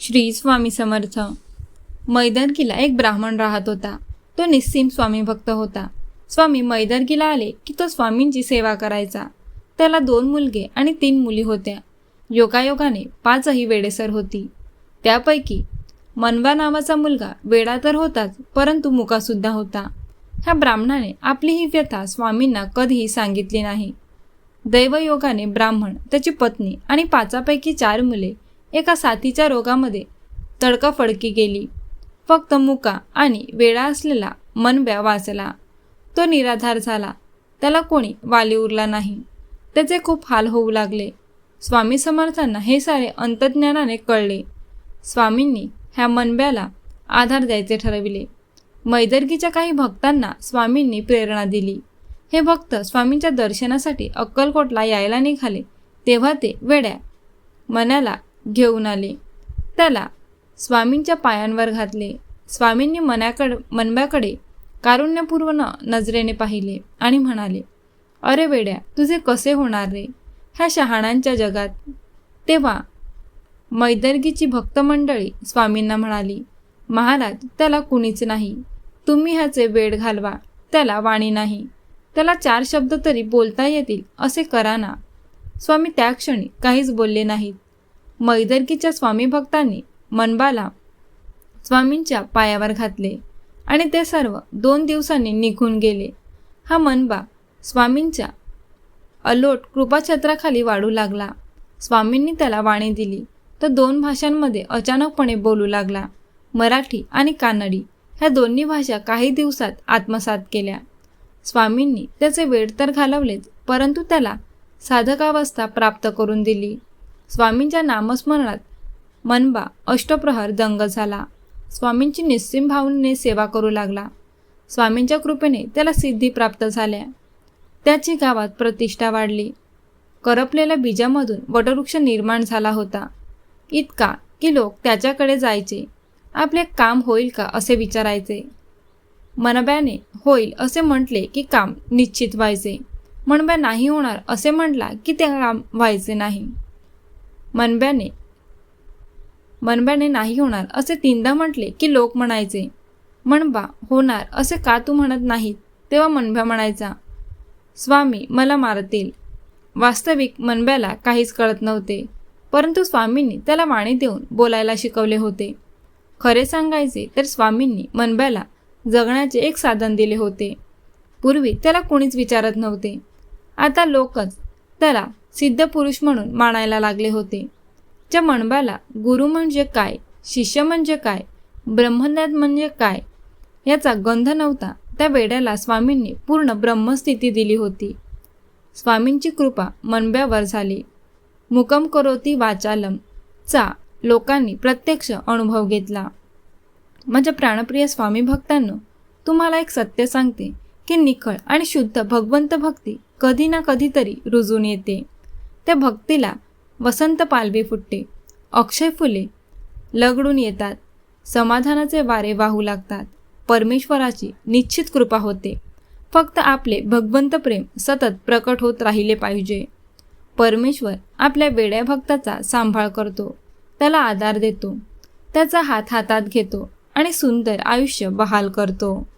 श्री स्वामी समर्थ. मैदरकीला एक ब्राह्मण राहत होता. तो निस्सीम स्वामी भक्त होता. स्वामी मैदरकीला आले की तो स्वामींची सेवा करायचा. त्याला दोन मुलगे आणि तीन मुली होत्या. योगायोगाने पाचही वेडेसर होती. त्यापैकी मनवा नावाचा मुलगा वेडा तर होताच परंतु मुकासुद्धा होता. ह्या ब्राह्मणाने आपली ही व्यथा स्वामींना कधीही सांगितली नाही. दैवयोगाने ब्राह्मण त्याची पत्नी आणि पाचापैकी चार मुले एका साथीच्या रोगामध्ये तडकाफडकी गेली. फक्त मुका आणि वेळा असलेला मनब्या वाचला. तो निराधार झाला. त्याला कोणी वाली उरला नाही. त्याचे खूप हाल होऊ लागले. स्वामी समर्थांना हे सारे अंतज्ञानाने कळले. स्वामींनी ह्या मनब्याला आधार द्यायचे ठरविले. मैदर्गीच्या काही भक्तांना स्वामींनी प्रेरणा दिली. हे भक्त स्वामींच्या दर्शनासाठी अक्कलकोटला यायला निघाले तेव्हा ते वेड्या मनाला घेऊन आले. त्याला स्वामींच्या पायांवर घातले. स्वामींनी मनाकड मनब्याकडे कारुण्यपूर्ण नजरेने पाहिले आणि म्हणाले अरे वेड्या तुझे कसे होणार रे? ह्या शहाणांच्या जगात. तेव्हा मैदर्गीची भक्तमंडळी स्वामींना म्हणाली महाराज त्याला कुणीच नाही. तुम्ही ह्याचे वेड घालवा. त्याला वाणी नाही. त्याला चार शब्द तरी बोलता येतील असे करा ना. स्वामी त्या क्षणी काहीच बोलले नाहीत. मैदर्कीच्या स्वामी भक्तांनी मनबाला स्वामींच्या पायावर घातले आणि ते सर्व दोन दिवसांनी निघून गेले. हा मनबा स्वामींच्या अलोट कृपाछत्राखाली वाढू लागला. स्वामींनी त्याला वाणी दिली. तर दोन भाषांमध्ये अचानकपणे बोलू लागला. मराठी आणि कानडी ह्या दोन्ही भाषा काही दिवसात आत्मसात केल्या. स्वामींनी त्याचे वेळ तर घालवलेच परंतु त्याला साधकावस्था प्राप्त करून दिली. स्वामींच्या नामस्मरणात मनबा अष्टप्रहर दंग झाला. स्वामींची निस्सीम भावनेने सेवा करू लागला. स्वामींच्या कृपेने त्याला सिद्धी प्राप्त झाल्या. त्याची गावात प्रतिष्ठा वाढली. करपलेल्या बीजामधून वटवृक्ष निर्माण झाला होता. इतका की लोक त्याच्याकडे जायचे. आपले काम होईल का असे विचारायचे. मनब्याने होईल असे म्हटले की काम निश्चित व्हायचे. मनब्या नाही होणार असे म्हटला की ते काम व्हायचे नाही. मनब्याने मनब्याने नाही होणार असे तीनदा म्हटले की लोक म्हणायचे मनबा होणार असे का तू म्हणत नाहीत? तेव्हा मनब्या म्हणायचा स्वामी मला मारतील. वास्तविक मनब्याला काहीच कळत नव्हते परंतु स्वामींनी त्याला वाणी देऊन बोलायला शिकवले होते. खरे सांगायचे तर स्वामींनी मनब्याला जगण्याचे एक साधन दिले होते. पूर्वी त्याला कोणीच विचारत नव्हते. आता लोकच त्याला सिद्ध पुरुष म्हणून मानायला लागले होते. त्या मणबाला गुरु म्हणजे काय शिष्य म्हणजे काय ब्रह्मज्ञान म्हणजे काय याचा गंध नव्हता. त्या वेड्याला स्वामींनी पूर्ण ब्रह्मस्थिती दिली होती. स्वामींची कृपा मनब्यावर झाली. मुकम करोती वाचालम चा लोकांनी प्रत्यक्ष अनुभव घेतला. माझ्या प्राणप्रिय स्वामी भक्तांनो तुम्हाला एक सत्य सांगते की निखळ आणि शुद्ध भगवंत भक्ती कधी ना कधीतरी रुजून येते. त्या भक्तीला वसंत पालवी फुटते अक्षय फुले लगडून येतात. समाधानाचे वारे वाहू लागतात. परमेश्वराची निश्चित कृपा होते. फक्त आपले भगवंत प्रेम सतत प्रकट होत राहिले पाहिजे. परमेश्वर आपल्या वेड्या भक्ताचा सांभाळ करतो. त्याला आधार देतो. त्याचा हात हातात घेतो आणि सुंदर आयुष्य बहाल करतो.